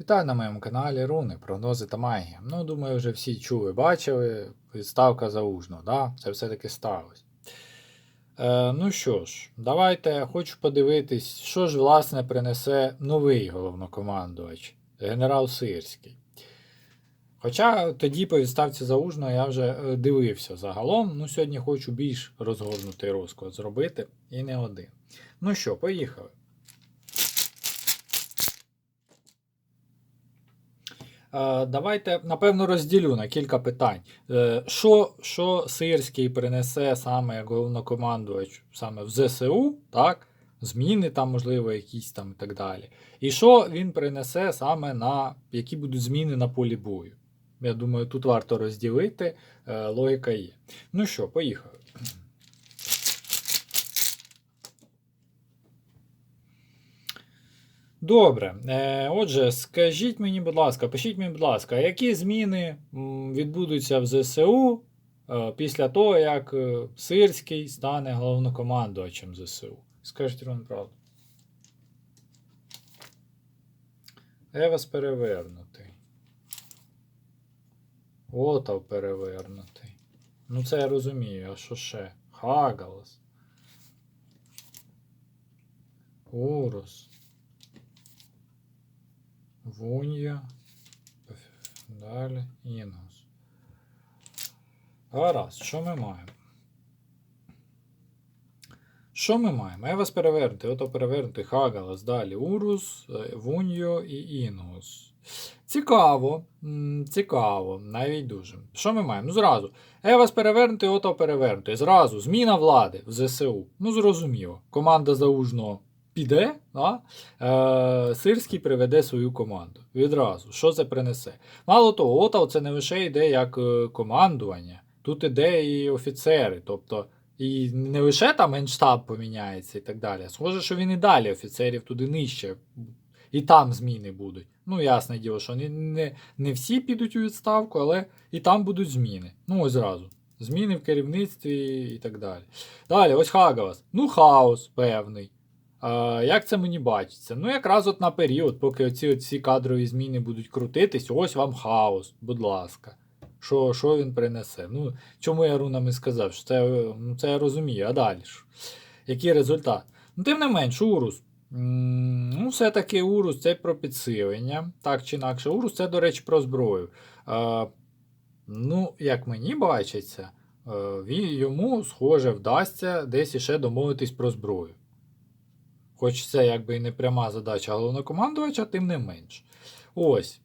Вітаю на моєму каналі Руни, прогнози та магія. Ну, думаю, вже всі чули, бачили. Відставка заужно, да? Це все-таки сталося. Е, ну що ж, давайте хочу подивитись, що ж, власне, принесе новий головнокомандувач, генерал Сирський. Хоча тоді по відставці заужно я вже е, дивився загалом, ну сьогодні хочу більш розгорнутий розклад зробити і не один. Ну що, поїхали. Давайте, напевно, розділю на кілька питань. Е, Що, що Сирський принесе саме як головнокомандувач саме в ЗСУ, так? Зміни там, можливо, якісь там і так далі. І що він принесе саме на які будуть зміни на полі бою? Я думаю, тут варто розділити, е, логіка є. Ну що, поїхали. Добре. Е, Отже, скажіть мені, будь ласка, пишіть мені, будь ласка, які зміни відбудуться в ЗСУ е, після того, як е, Сирський стане головнокомандувачем ЗСУ? Скажіть вам правду. Евас перевернутий. Отав перевернутий. Ну, це я розумію, а що ще? Хагалас. Урус. Вунья. Далі. Інгус. Гаразд, що ми маємо? Що ми маємо? Евас перевернутий, ото перевернутий Хагалас, далі Урус, е, Вуньо і Інгус. Цікаво, цікаво, навіть дуже. Що ми маємо? Ну, зразу. Евас перевернутий, ото перевернутий. Зразу зміна влади в ЗСУ. Ну, зрозуміло. Команда заужного піде, да? е, Сирський приведе свою команду. Відразу. Що це принесе? Мало того, Отав це не лише йде як е, командування, тут іде і офіцери. Тобто, і не лише там генштаб поміняється і так далі. Схоже, що він і далі офіцерів туди нижче. І там зміни будуть. Ну, ясне діло, що не, не, не всі підуть у відставку, але і там будуть зміни. Ну, ось зразу. Зміни в керівництві і так далі. Далі, ось Хагалас. Ну, хаос певний. Як це мені бачиться? Ну, якраз от на період, поки оці, оці кадрові зміни будуть крутитись, ось вам хаос, будь ласка. Що, що він принесе? Ну, чому я рунами сказав? Що це, ну, це я розумію, а далі? ж? Який результат? Ну, тим не менш, Урус. Ну, все-таки Урус це про підсилення. Так чи інакше. Урус це, до речі, про зброю. А, ну, як мені бачиться, е, йому, схоже, вдасться десь іще домовитись про зброю. Хоч це якби і не пряма задача головнокомандувача, тим не менш. Ось.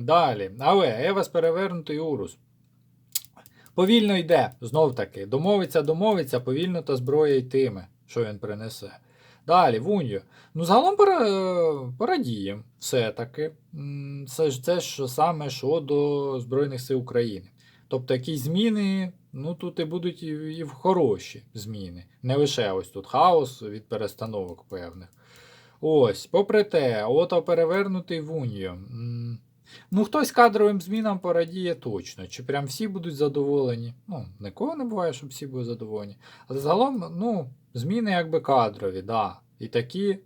Далі. Але Евас перевернутий Урус. Повільно йде, знов таки. Домовиться, домовиться, повільно та зброя йтиме, що він принесе. Далі, Вуньо. Ну, загалом пора, порадіємо все-таки. Це ж це ж саме що до Збройних сил України. Тобто якісь зміни, ну тут і будуть і, в хороші зміни. Не лише ось тут хаос від перестановок певних. Ось, попри те, ото перевернутий Вуньо. М, Ну, хтось кадровим змінам порадіє точно. Чи прям всі будуть задоволені? Ну, нікого не буває, щоб всі були задоволені. Але загалом, ну, зміни якби кадрові, да. І такі,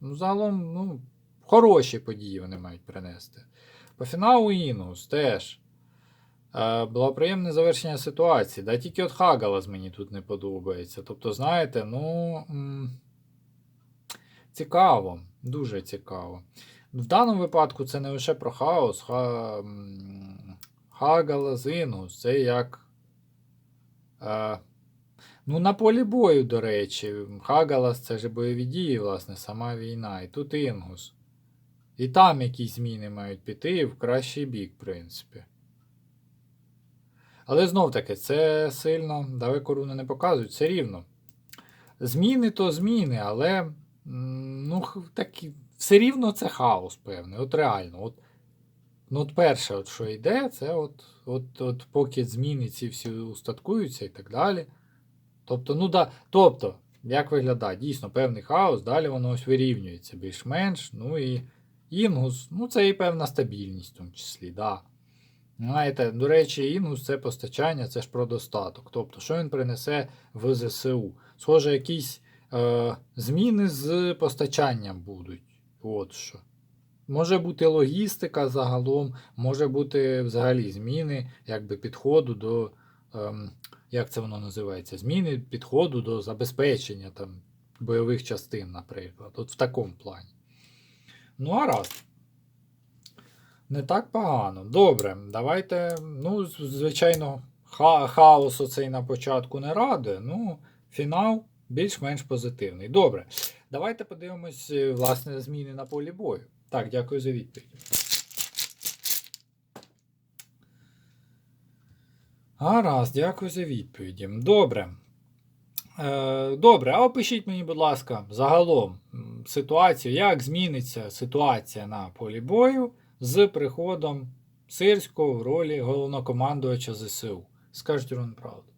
ну, загалом, ну, хороші події вони мають принести. По фіналу Інус теж. Е, було приємне завершення ситуації. Да, тільки от Хагалас мені тут не подобається. Тобто, знаєте, ну. Цікаво, дуже цікаво. В даному випадку це не лише про хаос, ха, Хагалас, Інгус, це як. Е, ну, на полі бою, до речі, Хагалас це ж бойові дії, власне, сама війна. І тут Інгус. І там якісь зміни мають піти в кращий бік, в принципі. Але знов таки, це сильно далеко руни не показують, це рівно. Зміни то зміни, але ну, такі, все рівно це хаос певний. От реально. От, ну, от перше, от, що йде, це от, от, от поки зміни ці всі устаткуються і так далі. Тобто, ну да, тобто, як виглядає, дійсно певний хаос, далі воно ось вирівнюється більш-менш. Ну і інгус, ну це і певна стабільність в тому числі, да. Знаєте, до речі, інгус це постачання, це ж про достаток. Тобто, що він принесе в ЗСУ? Схоже, якісь е, зміни з постачанням будуть. От що. Може бути логістика загалом, може бути взагалі зміни якби, підходу до, ем, як це воно називається? Зміни підходу до забезпечення там, бойових частин, наприклад. От в такому плані. Ну, а раз. Не так погано. Добре, давайте. Ну, звичайно, ха- хаос оцей на початку не радує. Ну, фінал більш-менш позитивний. Добре. Давайте подивимось, е, власне, зміни на полі бою. Так, дякую за відповідь. Гаразд, дякую за відповіді. Добре. Е, добре, а опишіть мені, будь ласка, загалом ситуацію, як зміниться ситуація на полі бою з приходом Сирського в ролі головнокомандувача ЗСУ. Скажіть Рон правду.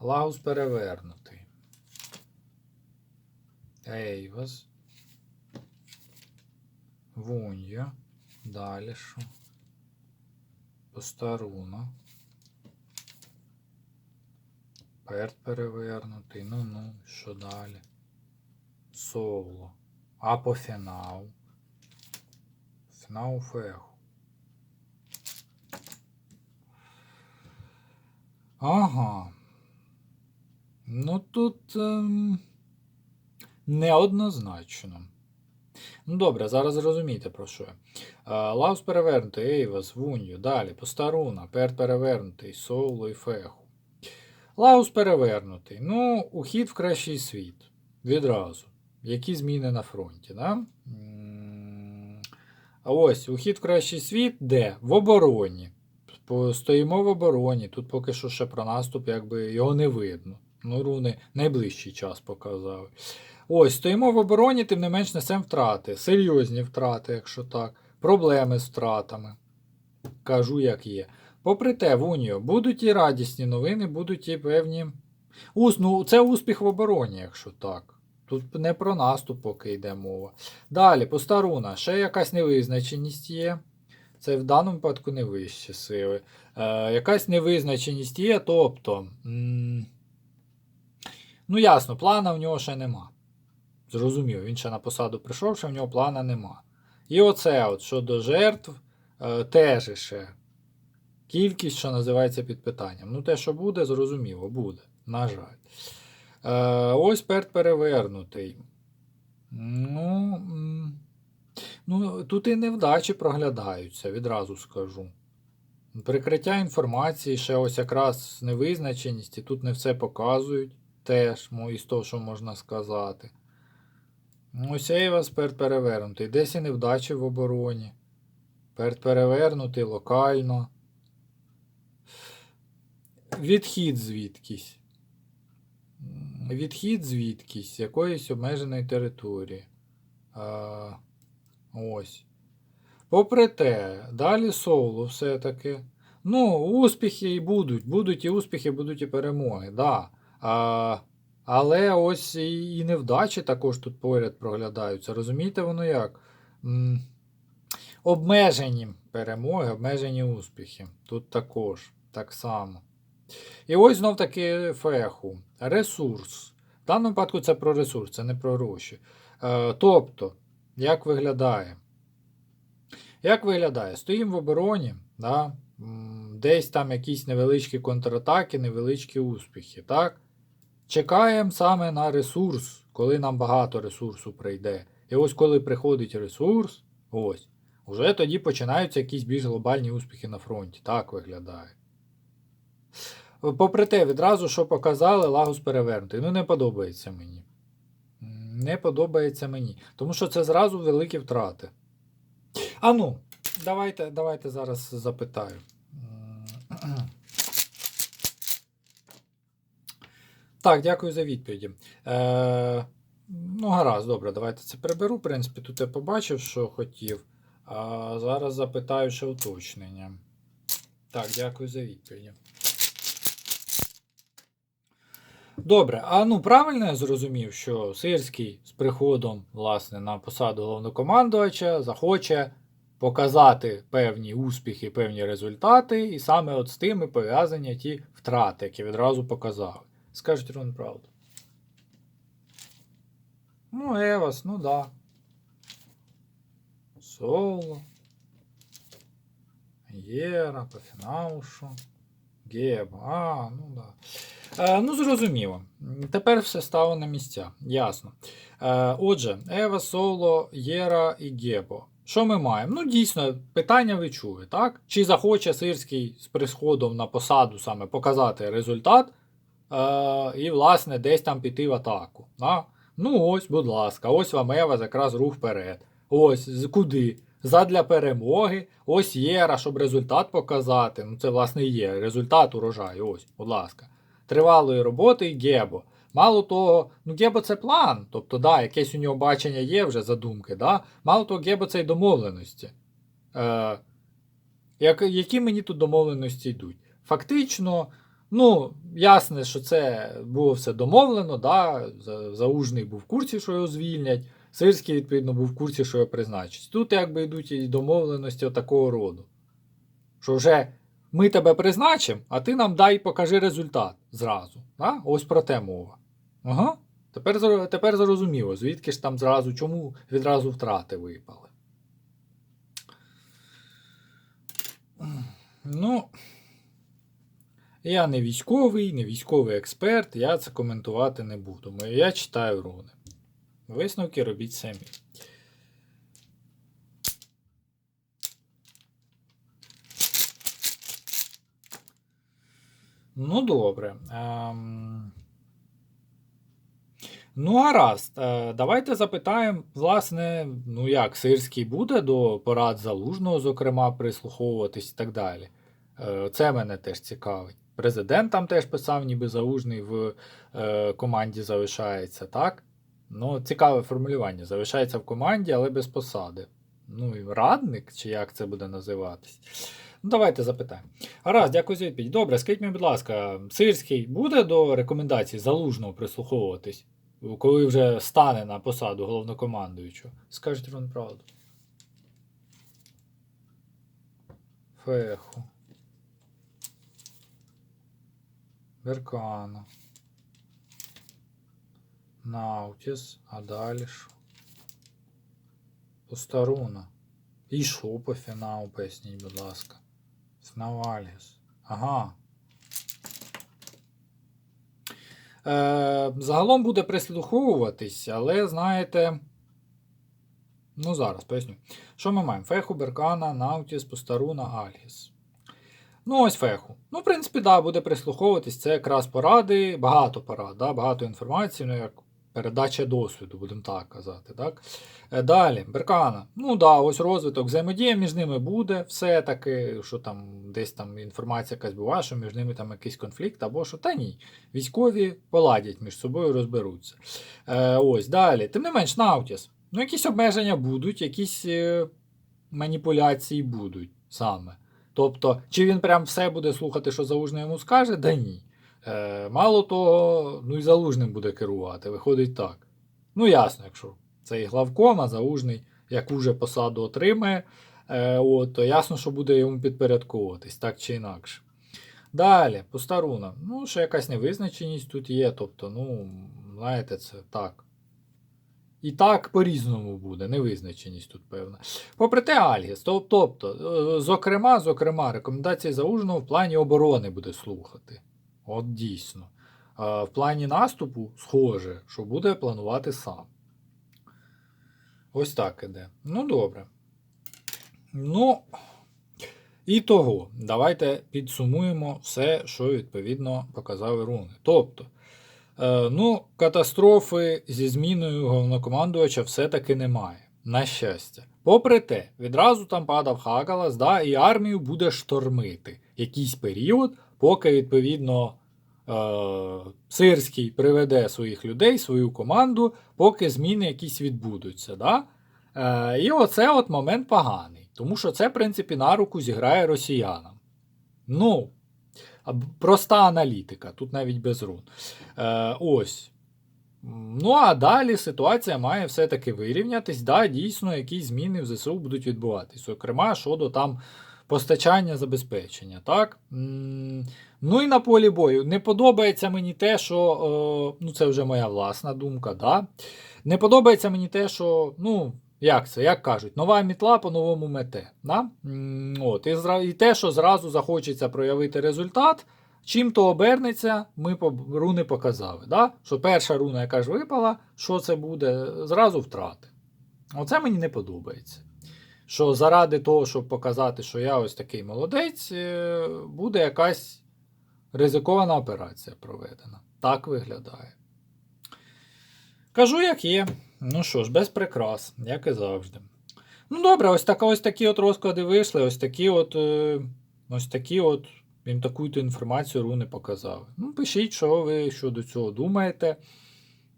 Лаус перевернутий. Ейвас. Вунья. Далі що? Постаруна. Перт перевернутий. Ну ну, що далі? Соло. Фінал. Фінал феху. Ага. Ну тут ем, неоднозначно. Ну добре, зараз зрозумієте про що я. Е, Лаус перевернутий, Ейвас, Вунью, далі, Постаруна, Перт перевернутий, Соуло і Феху. Лаус перевернутий. Ну, ухід в кращий світ. Відразу. Які зміни на фронті, да? А ось ухід в кращий світ, де? В обороні. Стоїмо в обороні. Тут поки що ще про наступ, якби його не видно. Ну, руни найближчий час показали. Ось, стоїмо в обороні, тим не менш несемо втрати. Серйозні втрати, якщо так. Проблеми з втратами. Кажу, як є. Попри те, в Уніо будуть і радісні новини, будуть і певні. Ус, ну, це успіх в обороні, якщо так. Тут не про наступ поки йде мова. Далі, постаруна, ще якась невизначеність є. Це в даному випадку не вищі сили. Е, якась невизначеність є, тобто. м, ну, ясно, плана в нього ще нема. Зрозумів, він ще на посаду прийшов, що в нього плана нема. І оце, от щодо жертв, е, теж ще кількість, що називається під питанням. Ну, те, що буде, зрозуміло, буде. На жаль. Е, ось перт перевернутий. Ну, ну, тут і невдачі проглядаються, відразу скажу. Прикриття інформації, ще ось якраз невизначеність, і тут не все показують теж, ну, із того, що можна сказати. Ось Ейвас перт перевернутий. Десь і невдачі в обороні. Перт перевернутий локально. Відхід звідкись. Відхід звідкись, з якоїсь обмеженої території. А, ось. Попри те, далі соло все-таки. Ну, успіхи і будуть. Будуть і успіхи, будуть і перемоги. Да. А, але ось і, і невдачі також тут поряд проглядаються. Розумієте, воно як? М, Обмежені перемоги, обмежені успіхи. Тут також так само. І ось знов таки феху. Ресурс. В даному випадку це про ресурс, це не про гроші. Е, тобто, як виглядає? Як виглядає? Стоїмо в обороні, да? десь там якісь невеличкі контратаки, невеличкі успіхи. так? Чекаємо саме на ресурс, коли нам багато ресурсу прийде. І ось коли приходить ресурс, ось, вже тоді починаються якісь більш глобальні успіхи на фронті. Так виглядає. Попри те, відразу, що показали, лагус перевернутий. Ну, не подобається мені. Не подобається мені. Тому що це зразу великі втрати. А ну, давайте, давайте зараз запитаю. Так, дякую за відповіді. Е, ну, гаразд, добре, давайте це приберу. В принципі, тут я побачив, що хотів. А зараз запитаю ще уточнення. Так, дякую за відповіді. Добре, а ну правильно я зрозумів, що Сирський з приходом власне, на посаду головнокомандувача захоче показати певні успіхи, певні результати, і саме от з тими пов'язані ті втрати, які відразу показали. Скажіть Рон правду. Ну, Евас, ну да. Соло. Єра, по фінаушу. Геба. А, ну да. Е, ну, зрозуміло. Тепер все стало на місця. Ясно. Е, отже, Ева, Соло, Єра і Гебо. Що ми маємо? Ну, дійсно, питання ви чули, так? Чи захоче Сирський з присходом на посаду саме показати результат е, і, власне, десь там піти в атаку. Да? Ну, ось, будь ласка, ось вам Ева якраз рух вперед. Ось, куди? Задля перемоги. Ось Єра, щоб результат показати. Ну, це, власне, є. Результат урожаю. Ось, будь ласка. Тривалої роботи Гебо. Мало того, ну Гебо це план. Тобто, да, якесь у нього бачення є вже задумки. Да? Мало того, Гебо це й домовленості. Е, як, які мені тут домовленості йдуть? Фактично, ну, ясне, що це було все домовлено, да? Заужний був в курсі, що його звільнять. Сирський, відповідно, був в курсі, що його призначать. Тут якби йдуть і домовленості такого роду. Що вже ми тебе призначимо, а ти нам дай покажи результат зразу. Да? Ось про те мова. Ага. Тепер, тепер зрозуміло, звідки ж там зразу, чому відразу втрати випали. Ну, я не військовий, не військовий експерт, я це коментувати не буду. Я читаю руни. Висновки робіть самі. Ну, добре. Ем... Ну, гаразд. Е, давайте запитаємо, власне, ну як, Сирський буде до порад залужного, зокрема, прислуховуватись і так далі. Е, це мене теж цікавить. Президент там теж писав, ніби залужний в е, команді залишається, так? Ну, цікаве формулювання. Залишається в команді, але без посади. Ну, і радник, чи як це буде називатись? Ну, давайте запитаємо. Гаразд, дякую за відповідь. Добре, скажіть мені, будь ласка, Сирський буде до рекомендацій залужного прислуховуватись, коли вже стане на посаду головнокомандуючого? Скажіть вам правду. Феху. Беркана. Наутіс, а далі що? Постаруна. І що по фіналу, поясніть, будь ласка. Фінал Альгіс. Ага. Е, загалом буде прислуховуватись, але знаєте. Ну, зараз поясню. Що ми маємо? Феху, Беркана, Наутіс, Постаруна, Альгіс. Ну, ось феху. Ну, в принципі, да, буде прислуховуватись. Це якраз поради, багато порад, да, багато інформації, ну як передача досвіду, будемо так казати. Так? Е, Далі, Беркана. Ну да, ось розвиток, взаємодія між ними буде, все-таки, що там десь там інформація якась була, що між ними там якийсь конфлікт, або що та ні. Військові поладять між собою, розберуться. Е, ось далі. Тим не менш, Наутіс. Ну, якісь обмеження будуть, якісь е, маніпуляції будуть саме. Тобто, чи він прям все буде слухати, що залужний йому скаже? Да ні. Е, мало того, ну і залужним буде керувати. Виходить так. Ну, ясно, якщо цей главком, а залужний яку вже посаду отримає, е, от, то ясно, що буде йому підпорядковуватись, так чи інакше. Далі, постаруна. Ну, ще якась невизначеність тут є. Тобто, ну, знаєте, це так. І так по-різному буде, невизначеність тут певна. Попри те, Альгіс, тобто, е, зокрема, зокрема, рекомендації Заужного в плані оборони буде слухати. От дійсно. В плані наступу, схоже, що буде планувати сам. Ось так іде. Ну, добре. Ну, і того, давайте підсумуємо все, що відповідно показали руни. Тобто, е, ну, катастрофи зі зміною головнокомандувача все-таки немає. На щастя. Попри те, відразу там падав Хагалас, да, і армію буде штормити якийсь період, поки відповідно е, Сирський приведе своїх людей, свою команду, поки зміни якісь відбудуться. Да? Е, і оце от момент поганий. Тому що це, в принципі, на руку зіграє росіянам. Ну, проста аналітика, тут навіть без рун. Е, ось. Ну, а далі ситуація має все-таки вирівнятись. Да, дійсно, якісь зміни в ЗСУ будуть відбуватись. Зокрема, щодо там постачання забезпечення. Так? Ну і на полі бою. Не подобається мені те, що е, ну, це вже моя власна думка. Да? Не подобається мені те, що, ну, як це, як кажуть, нова мітла по-новому мете. Да? От, і, і те, що зразу захочеться проявити результат, чим то обернеться, ми руни показали. Да? Що перша руна, яка ж випала, що це буде, зразу втрати. Оце мені не подобається. Що заради того, щоб показати, що я ось такий молодець, е, буде якась ризикована операція проведена. Так виглядає. Кажу, як є. Ну що ж, без прикрас, як і завжди. Ну добре, ось, така, ось такі от розклади вийшли, ось такі от. е, Ось такі от. Їм таку-то інформацію руни показали. Ну, пишіть, що ви щодо цього думаєте.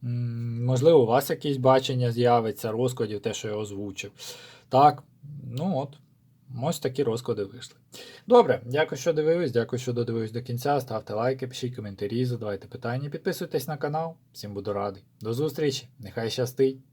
Можливо, у вас якесь бачення з'явиться, розкладів, те, що я озвучив. Так, ну от. Ось такі розклади вийшли. Добре, дякую, що дивились, дякую, що додивились до кінця. Ставте лайки, пишіть коментарі, задавайте питання, підписуйтесь на канал. Всім буду радий. До зустрічі, нехай щастить!